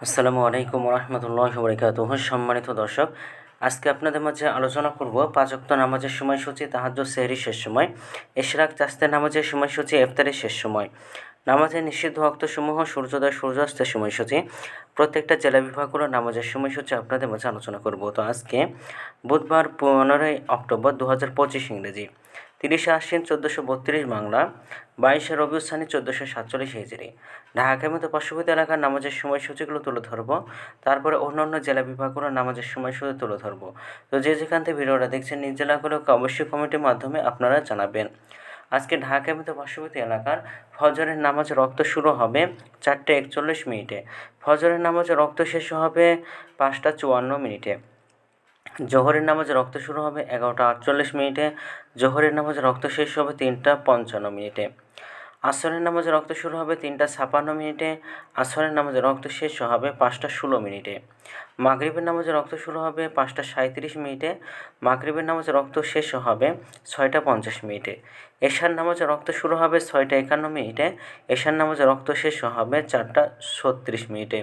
আসসালামু আলাইকুম রহমতুল্লাহ বরকাত সম্মানিত দর্শক, আজকে আপনাদের মাঝে আলোচনা করব পাঁচক্ত নামাজের সময়সূচি তাহাজ্য সেহরি শেষ সময় এশরাক চাস্তের নামাজের সময়সূচি, ইফতারের শেষ সময়। নামাজের নিষিদ্ধ অক্তসমূহ সূর্যোদয়, সূর্যাস্তের সময়সূচি, প্রত্যেকটা জেলা বিভাগগুলোর নামাজের সময়সূচি আপনাদের মাঝে আলোচনা করব। তো আজকে বুধবার পনেরোই অক্টোবর দু হাজার পঁচিশ ইংরেজি। তিরিশে আশ্বিন চোদ্দোশো বত্রিশ বাংলা, বাইশে রবিউল সানি চোদ্দোশো সাতচল্লিশ হিজড়ি ঢাকার মতো পার্শ্ববর্তী এলাকার নামাজের সময়সূচিগুলো তুলে ধরবো, তারপরে অন্য অন্য জেলা বিভাগগুলোর নামাজের সময়সূচি তুলে ধরবো। তো যে যেখান থেকে ভিডিওটা দেখছেন, নিজ জেলাগুলোকে অবশ্যই কমিটির মাধ্যমে আপনারা জানাবেন। আজকে ঢাকা মতো পার্শ্ববর্তী এলাকার ফজরের নামাজ রক্ত শুরু হবে চারটে একচল্লিশ মিনিটে। ফজরের নামাজে রক্ত শেষ হবে পাঁচটা চুয়ান্ন মিনিটে। জোহরের নামাজে রক্ত শুরু হবে এগারোটা আটচল্লিশ মিনিটে। জোহরের নামাজে রক্ত শেষ হবে তিনটা পঞ্চান্ন মিনিটে। আসরের নামাজে রক্ত শুরু হবে তিনটা ছাপান্ন মিনিটে, আসরের নামাজে রক্ত শেষ হবে পাঁচটা ষোলো মিনিটে। মাগরিবের নামাজে রক্ত শুরু হবে পাঁচটা সাঁত্রিশ মিনিটে, মাগরিবের নামাজে রক্ত শেষ হবে ছয়টা পঞ্চাশ মিনিটে। এশার নামাজে রক্ত শুরু হবে ছয়টা একান্ন মিনিটে, এশার নামাজে রক্ত শেষ হবে চারটা ছত্রিশ মিনিটে।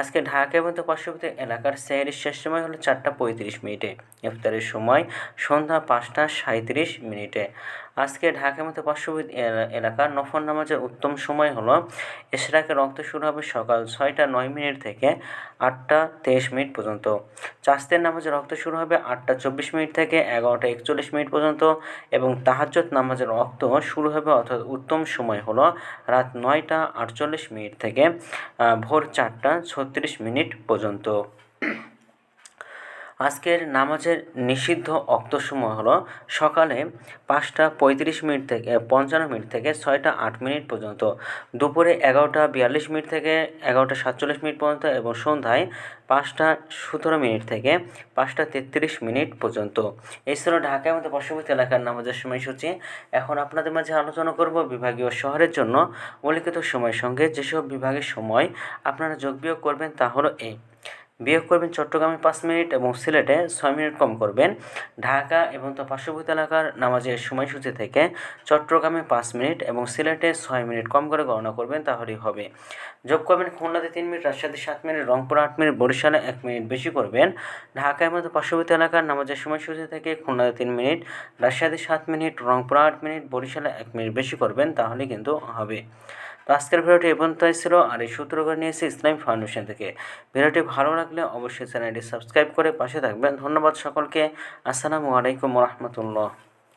আজকে ঢাকা এবং পার্শ্ববর্তী এলাকার সেহেরির শেষ সময় হলো চারটা পঁয়ত্রিশ মিনিটে। ইফতারের সময় সন্ধ্যা পাঁচটা সাঁত্রিশ মিনিটে। আজকে ঢাকা মতো পার্শ্ববর্তী এলাকার নফর নামাজের উত্তম সময় হলো এশরাকের রক্ত শুরু হবে সকাল ছয়টা নয় মিনিট থেকে আটটা তেইশ মিনিট পর্যন্ত। চাস্তের নামাজের রক্ত শুরু হবে আটটা চব্বিশ মিনিট থেকে এগারোটা একচল্লিশ মিনিট পর্যন্ত এবং তাহাজ্জত নামাজের রক্ত শুরু হবে অর্থাৎ উত্তম সময় হলো রাত নয়টা আটচল্লিশ মিনিট থেকে ভোর চারটা ছত্রিশ মিনিট পর্যন্ত। আজকের নামাজের নিষিদ্ধ অক্ত সময় হলো সকালে পাঁচটা পঁয়ত্রিশ মিনিট থেকে পঞ্চান্ন মিনিট থেকে ছয়টা আট মিনিট পর্যন্ত, দুপুরে এগারোটা বিয়াল্লিশ মিনিট থেকে এগারোটা সাতচল্লিশ মিনিট পর্যন্ত এবং সন্ধ্যায় পাঁচটা সতেরো মিনিট থেকে পাঁচটা তেত্রিশ মিনিট পর্যন্ত। এছাড়াও ঢাকায় মতো পার্শ্ববর্তী এলাকার নামাজের সময়সূচি। এখন আপনাদের মাঝে আলোচনা করব বিভাগীয় শহরের জন্য। উল্লিখিত সময়ের সঙ্গে যেসব বিভাগের সময় আপনারা যোগ বিয়োগ করবেন তা হলো এই বিয়োগ করবেন চট্টগ্রামে পাঁচ মিনিট এবং সিলেটে ছয় মিনিট কম করবেন। ঢাকা এবং তার পার্শ্ববর্তী এলাকার নামাজের সময়সূচি থেকে চট্টগ্রামে পাঁচ মিনিট এবং সিলেটে ছয় মিনিট কম করে গণনা করবেন, তাহলেই হবে। যোগ করবেন খুলনাতে তিন মিনিট, রাজশাহীতে সাত মিনিট, রংপুর আট মিনিট, বরিশালে এক মিনিট বেশি করবেন। ঢাকার মধ্যে পার্শ্ববর্তী এলাকার নামাজের সময়সূচি থেকে খুলনাতে তিন মিনিট, রাজশাহীতে সাত মিনিট, রংপুর আট মিনিট, বরিশালে এক মিনিট বেশি করবেন তাহলে কিন্তু হবে। তো আজকের ভিডিওটি এ পর্যন্তই ছিল, আর এই সূত্রগুলো নিয়েছি ইসলামী ফাউন্ডেশন থেকে। ভিডিওটি ভালো লাগলে অবশ্যই চ্যানেলটি সাবস্ক্রাইব করে পাশে থাকবেন। ধন্যবাদ সকলকে। আসসালামু আলাইকুম রহমতুল্লাহ।